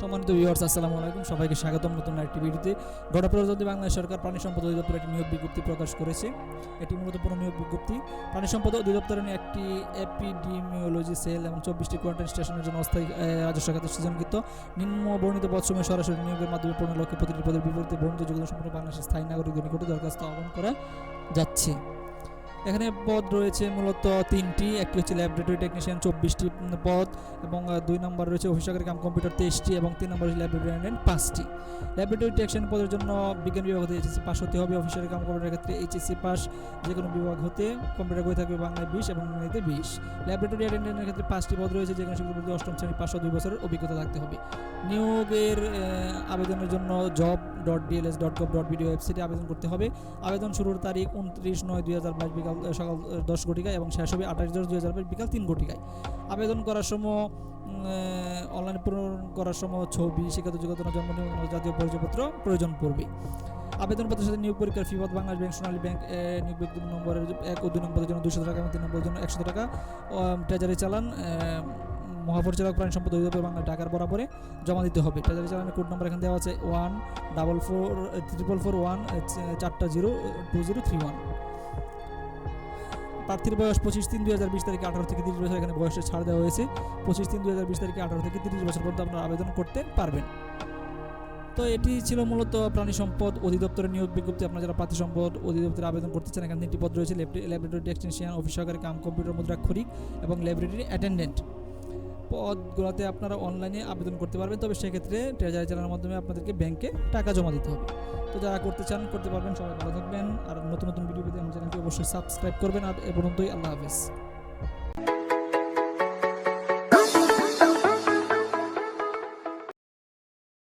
সম্মানিত ভিউয়ার্স আসসালামু আলাইকুম। সবাইকে স্বাগতম নতুন একটি ভিডিওতে। গড়া প্রজাতন্ত্রী বাংলাদেশ সরকার প্রাণী সম্পদ অধিদপ্তর একটি নিয়োগ বিজ্ঞপ্তি প্রকাশ করেছে। এটি মূলত পুরো নিয়োগ বিজ্ঞপ্তি। প্রাণী সম্পদ অধিদপ্তরের একটি এপিডিমিওলজি সেল এবং চব্বিশটি কোয়ারেন্টাইন স্টেশনের জন্য অস্থায়ী রাজস্ব খাতে সৃজনকৃত। নিম্ন বর্ণিত পদসমূহে সরাসরি নিয়োগের মাধ্যমে পূর্ণ লক্ষ্যে প্রতিটি পদের বিপরীতে বর্ণিত যোগ্যতা সম্পন্ন বাংলাদেশের স্থায়ী নাগরিকদের নিকটে দরখাস্ত আহ্বান করা যাচ্ছে। এখানে পদ রয়েছে মূলত তিনটি। একটি হচ্ছে ল্যাবরেটরি টেকনিশিয়ান চব্বিশটি পদ এবং দুই নম্বর রয়েছে অফিসারের কাম কম্পিউটার তেইশটি এবং তিন নম্বর হচ্ছে ল্যাবরেটরি অ্যাটেন্ডেন্ট পাঁচটি। ল্যাবরেটরি টেকনিশিয়ান পদের জন্য বিজ্ঞান বিভাগ হতে এইচএসসি পাস হতে হবে। অফিসারের কাম কম্পিউটারের ক্ষেত্রে এইচএসসি পাস যে কোনো বিভাগ হতে কম্পিউটার বই থাকবে বাংলায় বিশ এবং ইংরেজিতে বিশ। ল্যাবরেটরি অ্যাটেন্ডেন্টের ক্ষেত্রে পাঁচটি পদ রয়েছে যেখানে শিক্ষক অষ্টম শ্রেণি পাঁচশো দুই বছরের অভিজ্ঞতা থাকতে হবে। নিয়োগের আবেদনের জন্য job dot DLS dot gov dot BD ওয়েবসাইটে আবেদন করতে হবে। আবেদন শুরুর তারিখ উনত্রিশ নয় দুই হাজার বাইশ বিকাল সকাল দশ ঘটিকায় এবং শেষ হবে আঠাশ দশ দুই হাজার বাইশ বিকাল তিন ঘটিকায়। আবেদন করার সময় অনলাইনে পূরণ করার সময় ছবি, শিক্ষাগত যোগ্যতা, জন্ম নিবন্ধন, জাতীয় পরিচয়পত্র প্রয়োজন পড়বে। আবেদনপত্রের সাথে নিয়োগ পরীক্ষার fee Bangladesh bank, Sonali bank নিয়োগ বিজ্ঞপ্তি নম্বরের এক ও দুই নম্বরের জন্য দুশো টাকা এবং তিন নম্বরের জন্য একশো টাকা। ট্রেজারি চালান মহাপরিচালক প্রাণী সম্পদ অধিদপ্তর বাংলা ঢাকার বরাবরে জমা দিতে হবে। ট্রেজারি চালানের কোড নম্বর এখানে দেওয়া আছে one double four triple four one, চারটা zero, two zero three one. প্রার্থীর বয়স পঁচিশ তিন দুই হাজার বিশ তারিখে আঠারো থেকে তিরিশ বছর, এখানে বয়সে ছাড় দেওয়া হয়েছে। পঁচিশ তিন দুই হাজার বিশ তারিখে আঠারো থেকে তিরিশ বছর পর্যন্ত আপনারা আবেদন করতে পারবেন। তো এটি ছিল মূলত প্রাণী সম্পদ অধিদপ্তরের নিয়োগ বিজ্ঞপ্তি। আপনারা যারা প্রাণী সম্পদ অধিদপ্তরে আবেদন করতে চান, এখানে তিনটি পদ রয়েছে ল্যাবরেটরি টেকনিশিয়ান অফিস সহকারী কাম, কম্পিউটার, মুদ্রাক্ষরিক এবং ল্যাবরেটরি অ্যাটেন্ডেন্ট। পদগুলোতে আপনারা অনলাইনে আবেদন করতে পারবেন। তবে সেক্ষেত্রে ট্রেজারি চ্যানেলের মাধ্যমে আপনাদেরকে ব্যাংকে টাকা জমা দিতে হবে। তো যারা করতে চান, করতে পারবেন। সবাই ভালো থাকবেন। আর নতুন নতুন ভিডিও পেতে আমার চ্যানেলটি অবশ্যই সাবস্ক্রাইব করবেন। আর এ পর্যন্তই আল্লাহ হাফিজ।